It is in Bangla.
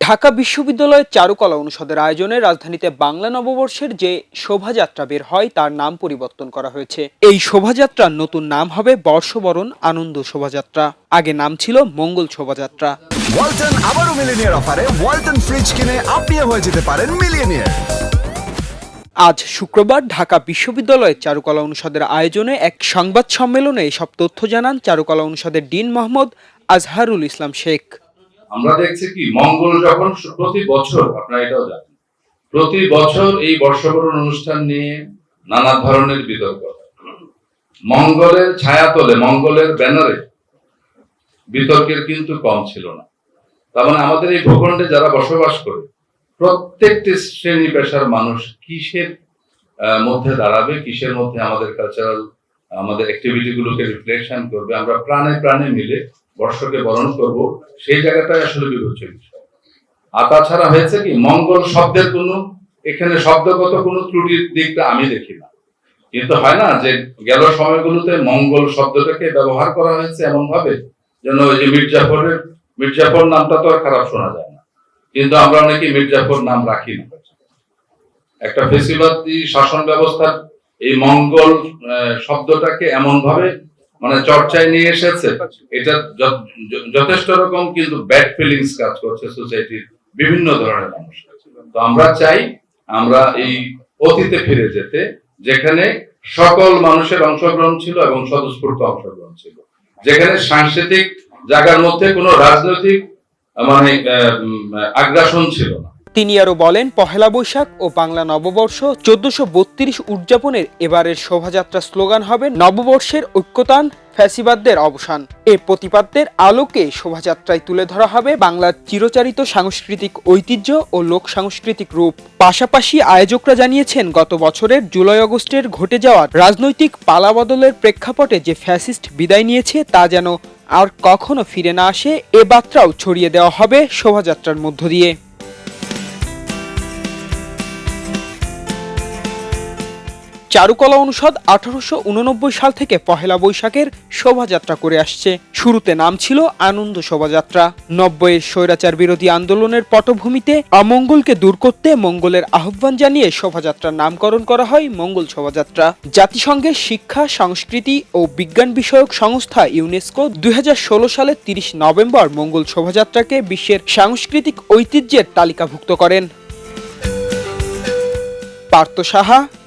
ঢাকা বিশ্ববিদ্যালয়ের চারুকলা অনুষদের আয়োজনে রাজধানীতে বাংলা নববর্ষের যে শোভাযাত্রা বের হয় তার নাম পরিবর্তন করা হয়েছে। এই শোভাযাত্রার নতুন নাম হবে বর্ষবরণ আনন্দ শোভাযাত্রা। আগে নাম ছিল মঙ্গল শোভাযাত্রা। ওয়ালটন আবারও মিলিনিয়ার অফারে ওয়ালটন ফ্রিজ কিনে আপনিও হয়ে যেতে পারেন মিলিয়নিয়ার আজ শুক্রবার ঢাকা বিশ্ববিদ্যালয়ের চারুকলা অনুষদের আয়োজনে এক সংবাদ সম্মেলনে এসব তথ্য জানান চারুকলা অনুষদের ডিন মোহাম্মদ আজহারুল ইসলাম শেখ। আমরা দেখছি কি, মঙ্গল যখন প্রতি বছর, আপনারা এটাও জানেন, প্রতি বছর এই বর্ষবরণ অনুষ্ঠান নিয়ে নানা ধরনের বিতর্ক। মঙ্গলের ছায়াতলে, মঙ্গলের ব্যানারে বিতর্কের কিন্তু কম ছিল না তার মানে আমাদের এই ভূখণ্ডে যারা বসবাস করে, প্রত্যেকটি শ্রেণি পেশার মানুষ কিসের মধ্যে দাঁড়াবে, কিসের মধ্যে আমাদের কালচারাল আমাদের অ্যাক্টিভিটি গুলোকে রিফ্লেকশন করবে, আমরা প্রাণে প্রাণে মিলে বর্ষকে বরণ করব, সেই জায়গাটাই আসলে বিবেচ্য বিষয়। আর তাছাড়া হয়েছে কি, মঙ্গল শব্দের কোনো, এখানে শব্দগত কোনো ত্রুটির দিকটা আমি দেখি না। কিন্তু হয় না যে গেল সময়গুলোতে মঙ্গল শব্দটাকে ব্যবহার করা হয়েছে এমন ভাবে যেন ওই যে মির্জাফরের, মির্জাফর নামটা তো আর খারাপ শোনা যায় না। কিন্তু আমরা অনেকে মির্জাফর নাম রাখি না। একটা ফেসিবাদী শাসন ব্যবস্থার এই মঙ্গল শব্দটাকে এমন ভাবে মানে চর্চায় নিয়ে এসেছে। এটা য- য- যথেষ্ট রকম কিন্তু ব্যাড ফিলিংস কাজ করছে সোসাইটির বিভিন্ন ধরনের মানুষ। তো আমরা চাই আমরা এই অতীতে ফিরে যেতে যেখানে সকল মানুষের অংশগ্রহণ ছিল এবং স্বতঃস্ফূর্ত অংশগ্রহণ ছিল। যেখানে সাংস্কৃতিক জায়গার মধ্যে কোনো রাজনৈতিক মানে আগ্রাসন ছিল না। তিনি আরও বলেন, পহেলা বৈশাখ ও বাংলা নববর্ষ চোদ্দশো বত্রিশ উদযাপনের এবারের শোভাযাত্রা স্লোগান হবে নববর্ষের ঐক্যতান, ফ্যাসিবাদদের অবসান। এ প্রতিপাদ্যের আলোকে শোভাযাত্রায় তুলে ধরা হবে বাংলার চিরচারিত সাংস্কৃতিক ঐতিহ্য ও লোক সাংস্কৃতিক রূপ। পাশাপাশি আয়োজকরা জানিয়েছেন, গত বছরের জুলাই আগস্টের ঘটে যাওয়া রাজনৈতিক পালাবদলের প্রেক্ষাপটে যে ফ্যাসিস্ট বিদায় নিয়েছে, তা যেন আর কখনো ফিরে না আসে, এ বার্তাও ছড়িয়ে দেওয়া হবে শোভাযাত্রার মধ্য দিয়ে। চারুকলা অনুষদ আঠারোশো উননব্বই সাল থেকে পহেলা বৈশাখের শোভাযাত্রা করে আসছে। শুরুতে নাম ছিল আনন্দ শোভাযাত্রা। নব্বইয়ের স্বৈরাচার বিরোধী আন্দোলনের পটভূমিতে অমঙ্গলকে দূর করতে মঙ্গলের আহ্বান জানিয়ে শোভাযাত্রার নামকরণ করা হয় মঙ্গল শোভাযাত্রা। জাতিসংঘের শিক্ষা, সংস্কৃতি ও বিজ্ঞান বিষয়ক সংস্থা ইউনেস্কো দুই হাজার ষোলো সালের তিরিশ নভেম্বর মঙ্গল শোভাযাত্রাকে বিশ্বের সাংস্কৃতিক ঐতিহ্যের তালিকাভুক্ত করেন। পার্থ সাহা